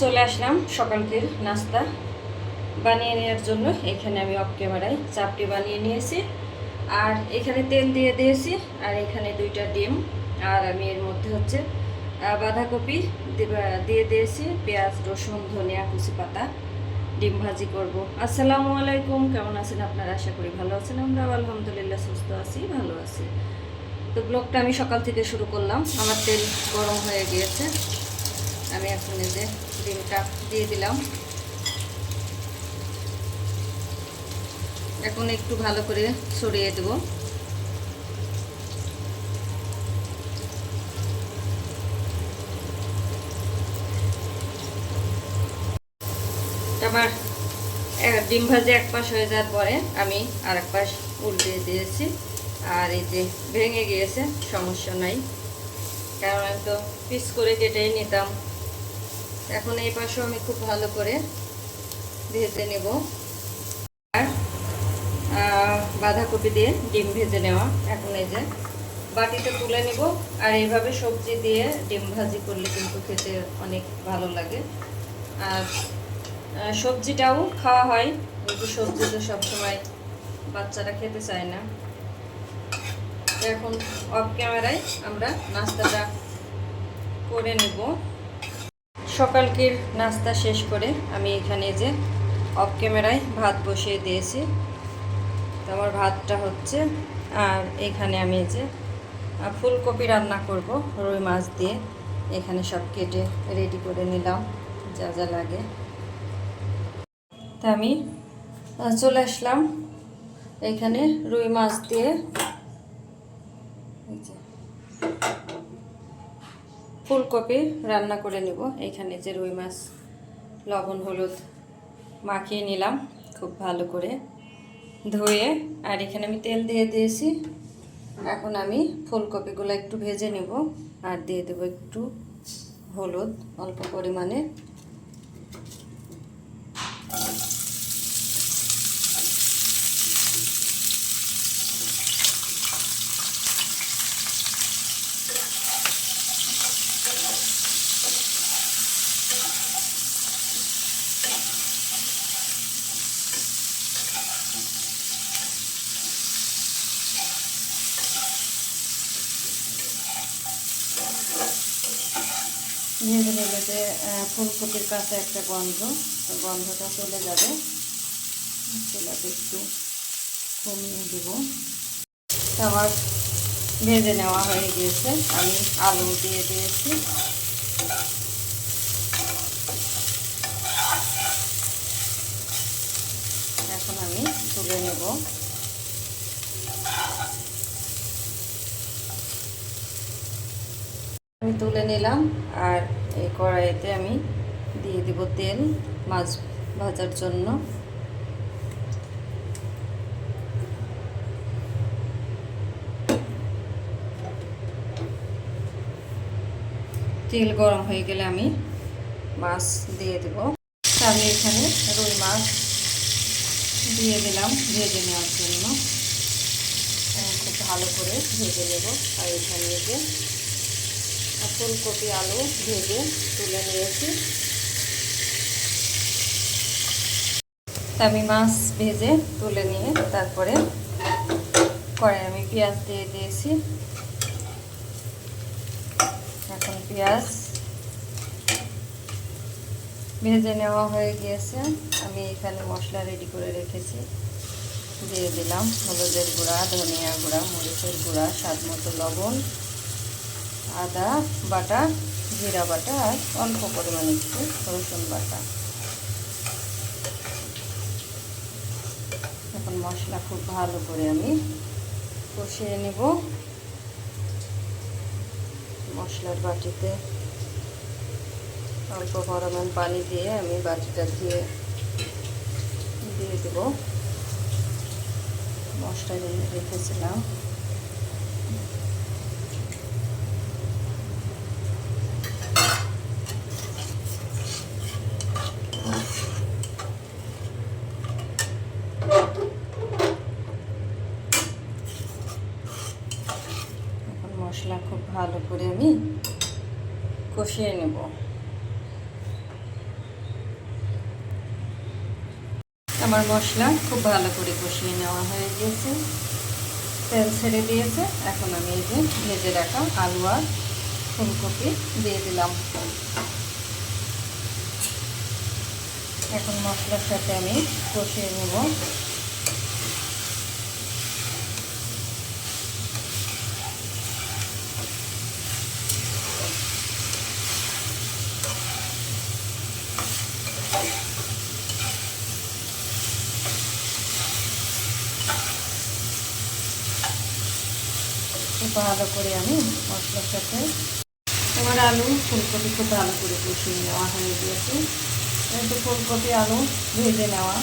চলে আসলাম সকালকের নাস্তা বানিয়ে নেওয়ার জন্য। এখানে আমি অফ ক্যামেরায় চাপটি বানিয়ে নিয়েছি। আর এখানে তেল দিয়ে দিয়েছি, আর এখানে দুইটা ডিম। আর আমি এর মধ্যে হচ্ছে বাঁধাকপি দিয়ে দিয়েছি, পেঁয়াজ, রসুন, ধনিয়া, কুচি পাতা, ডিম ভাজি করব। আসসালামু আলাইকুম, কেমন আছেন আপনারা? আশা করি ভালো আছেন আমরা। আলহামদুলিল্লাহ সুস্থ আছি, ভালো আছি। তো ব্লগটা আমি সকাল থেকে শুরু করলাম। আমার তেল গরম হয়ে গিয়েছে। আমি এখন যে ডিমটা দিয়ে দিলাম। এখন একটু ভালো করে ছড়িয়ে দেব। আমার ডিম ভাজে এক পাশ হয়ে যাওয়ার পরে আমি আর এক পাশ উল্টে দিয়েছি। আর এই যে ভেঙে গিয়েছে, সমস্যা নাই। কারণ আমি তো পিস করে কেটেই নিতাম। এখন এই পাশেও আমি খুব ভালো করে ভেজে নেব। আর বাঁধাকপি দিয়ে ডিম ভেজে নেওয়া। এখন এই যে বাটিতে তুলে নেব। আর এইভাবে সবজি দিয়ে ডিম ভাজি করলে কিন্তু খেতে অনেক ভালো লাগে। আর সবজিটাও খাওয়া হয়। কিন্তু সবজি তো সবসময় বাচ্চারা খেতে চায় না। এখন অফ ক্যামেরায় আমরা নাস্তাটা করে নেব। সকালকের নাস্তা শেষ করে আমি এখানে যে অফ ক্যামেরায় ভাত বসিয়ে দিয়েছি। তো আমার ভাতটা হচ্ছে, আর এখানে আমি যে ফুলকপি রান্না করব, রুই মাছ দিয়ে। এখানে সব কেটে রেডি করে নিলাম, যা যা লাগে। তা আমি চলে আসলাম। এখানে রুই মাছ দিয়ে ফুলকপি রান্না করে নেব। এখানে যে রুই মাছ, লবণ, হলুদ মাখিয়ে নিলাম খুব ভালো করে ধুয়ে। আর এখানে আমি তেল দিয়ে দিয়েছি। এখন আমি ফুলকপিগুলো একটু ভেজে নেব। আর দিয়ে দেবো একটু হলুদ, অল্প পরিমাণে। ভেজে নিলে যে ফুলকপির কাছে একটা গন্ধ গন্ধটা চলে যাবে। চুলাতে একটু কমিয়ে দেব। আমার ভেজে নেওয়া হয়ে গিয়েছে। আমি আলু দিয়ে দিয়েছি। এখন আমি তুলে নেব। তুলে নিলাম আর এই কড়াইতে আমি দিয়ে দিব তেল মাছ ভাজার জন্য। তেল গরম হয়ে গেলে আমি মাছ দিয়ে দেব। আমি এখানে রুই মাছ দিয়ে দিলাম ভেজে নেওয়ার জন্য। খুব ভালো করে ভেজে নেব। আর এখানে ফুলকপি আলু ভেজে তুলে নিয়েছি। আমি মাছ ভেজে তুলে নিয়ে তারপরে কড়াই আমি পেঁয়াজ দিয়ে দিয়েছি। এখন পেঁয়াজ ভেজে নেওয়া হয়ে গিয়েছে। আমি এখানে মশলা রেডি করে রেখেছি। দিয়ে দিলাম হলুদের গুঁড়া, ধনিয়া গুঁড়া, মরিচের গুঁড়া, স্বাদ মতো লবণ। আদা বাটা, জিরা বাটা আর অল্প পরিমাণে একটু রসুন বাটা। এখন মশলা খুব ভালো করে আমি কষিয়ে নেব। মশলার বাটিতে অল্প পরিমাণ পানি দিয়ে আমি বাটিটা দিয়ে দিয়ে দেব। মশলা রেখেছিলাম। মশলা খুব ভালো করে আমি কষিয়ে নেব। আমার মশলা খুব ভালো করে কষিয়ে নেওয়া হয়ে গিয়েছে তেল ছেড়ে দিয়েছে। এখন আমি এই যে ভেজে রাখা আলু আর ফুলকপি দিয়ে দিলাম। এখন মশলার সাথে আমি কষিয়ে নেব। ভালো করে আমি মশলার সাথে তোমার আলু, ফুলকপি খুব ভালো করে কষিয়ে নেওয়া হয়ে গিয়েছে। একটু ফুলকপি, আলু ভেজে নেওয়া।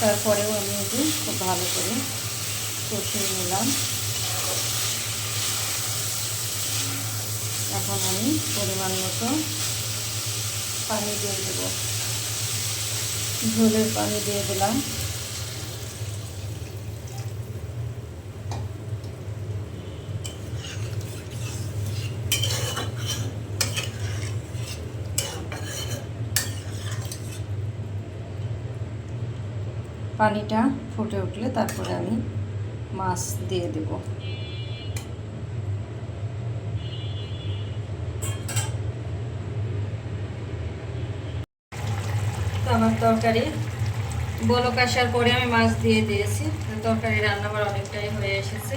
তারপরেও আমি এটি খুব ভালো করে কষিয়ে নিলাম। এখন আমি পরিমাণ মতো পানি দিয়ে দেব। ঝোলের পানি দিয়ে দিলাম। পানিটা ফুটে উঠলে তারপরে আমি মাছ দিয়ে দেব। আমার তরকারি। বলক আসার পরে আমি মাছ দিয়ে দিয়েছি। তরকারি রান্না আমার অনেকটাই হয়ে এসেছে।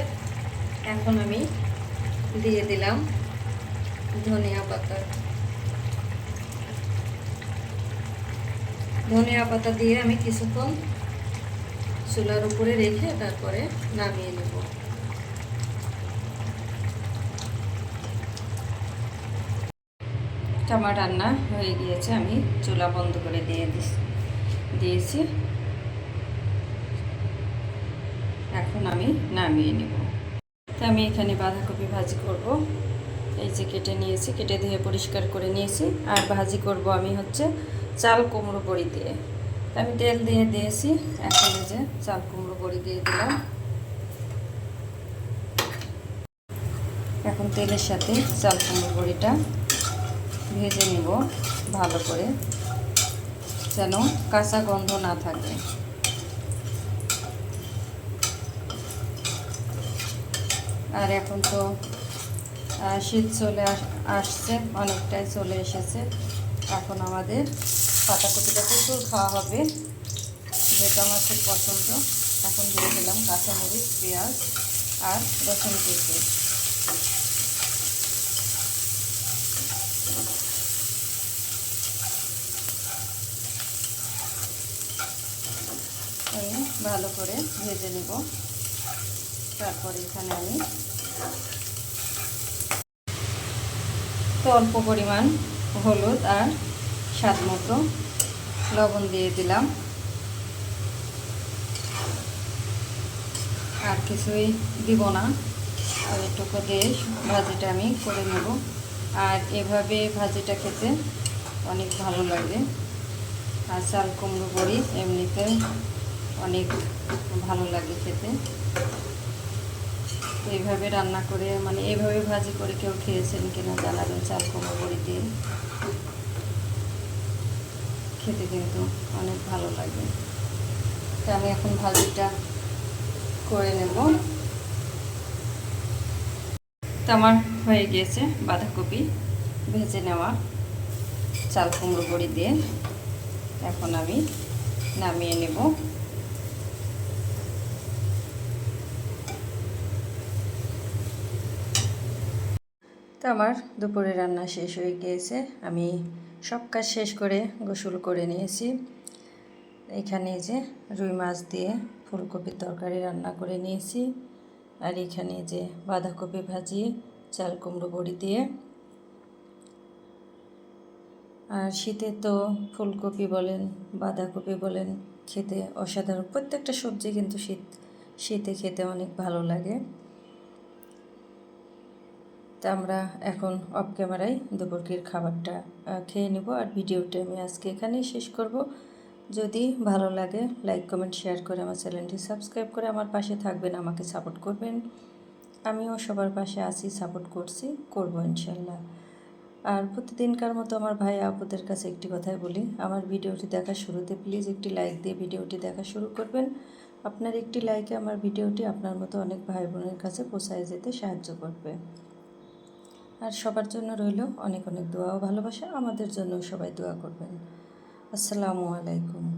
এখন আমি দিয়ে দিলাম ধনিয়া পাতা। ধনিয়া পাতা দিয়ে আমি কিছুক্ষণ চুলার উপরে রেখে তারপরে নামিয়ে নেব। আমার রান্না হয়ে গিয়েছে, আমি চুলা বন্ধ করে দিয়ে দিয়েছি। এখন আমি নামিয়ে নেব। তো আমি এখানে বাঁধাকপি ভাজি করব। এই যে কেটে নিয়েছি, কেটে ধুয়ে পরিষ্কার করে নিয়েছি। আর ভাজি করব আমি হচ্ছে চাল কুমড়ো বড়ি দিয়ে। আমি তেল দিয়ে দিয়েছি, এখন এই যে চাল কুমড়ো বড়ি দিয়ে দিলাম। এখন তেলের সাথে চাল কুমড়ো বড়িটা ভেজে নিব ভালো করে, যেন কাঁচা গন্ধ না থাকে। আর এখন তো শীত চলে আসছে, অনেকটাই চলে এসেছে। এখন আমাদের পাতাকপিটা প্রচুর খাওয়া হবে যেটা আমার খুব পছন্দ। এখন দিয়ে দিলাম কাঁচামরিচ, পেঁয়াজ আর রসুন কুচি। আমি ভালো করে ভেজে নেব। তারপরে এখানে আমি অল্প পরিমাণ হলুদ আর স্বাদ মতো লবণ দিয়ে দিলাম। আর কিছুই দিব না। এটুকু দিয়ে ভাজিটা আমি করে নেব। আর এভাবে ভাজিটা খেতে অনেক ভালো লাগে। আর চাল, কুমড়ো, বড়ি এমনিতে অনেক ভালো লাগে খেতে। তো এইভাবে রান্না করে মানে এইভাবে ভাজি করে কেউ খেয়েছেন কিনা জানাবেন চাল কুমড়ো বড়ি দিয়ে। খেতে কিন্তু অনেক ভালো লাগে। তো আমি এখন ভাজিটা করে নেব। তো আমার হয়ে গিয়েছে বাঁধাকপি ভেজে নেওয়া চাল কুমড়ো বড়ি দিয়ে। এখন আমি নামিয়ে নেব তো আমার দুপুরে রান্না শেষ হয়ে গিয়েছে। আমি সব কাজ শেষ করে গোসল করে নিয়েছি। এখানে যে রুই মাছ দিয়ে ফুলকপির তরকারি রান্না করে নিয়েছি। আর এখানে যে বাঁধাকপি ভাজি, চাল কুমড়ো বড়ি দিয়ে। আর শীতে তো ফুলকপি বলেন, বাঁধাকপি বলেন, খেতে অসাধারণ। প্রত্যেকটা সবজি কিন্তু শীত, শীতে খেতে অনেক ভালো লাগে। তা আমরা এখন অফ ক্যামেরায় দুপুরকির খাবারটা খেয়ে নেব আর ভিডিওটা আমি আজকে এখানেই শেষ করব। যদি ভালো লাগে লাইক কমেন্ট শেয়ার করে আমার চ্যানেলটি সাবস্ক্রাইব করে আমার পাশে থাকবেন, আমাকে সাপোর্ট করবেন। আমিও সবার পাশে আছি সাপোর্ট করছি, করব ইনশাল্লাহ। আর প্রতিদিনকার মতো আমার ভাই আপুদের কাছে একটি কথাই বলি, আমার ভিডিওটি দেখা শুরুতে প্লিজ একটি লাইক দিয়ে ভিডিওটি দেখা শুরু করবেন। আপনার একটি লাইকে আমার ভিডিওটি আপনার মতো অনেক ভাই বোনের কাছে পোষায় যেতে সাহায্য করবে। আর সবার জন্য রইল অনেক অনেক দোয়া ও ভালোবাসা। আমাদের জন্য সবাই দোয়া করবেন। আসসালামু আলাইকুম।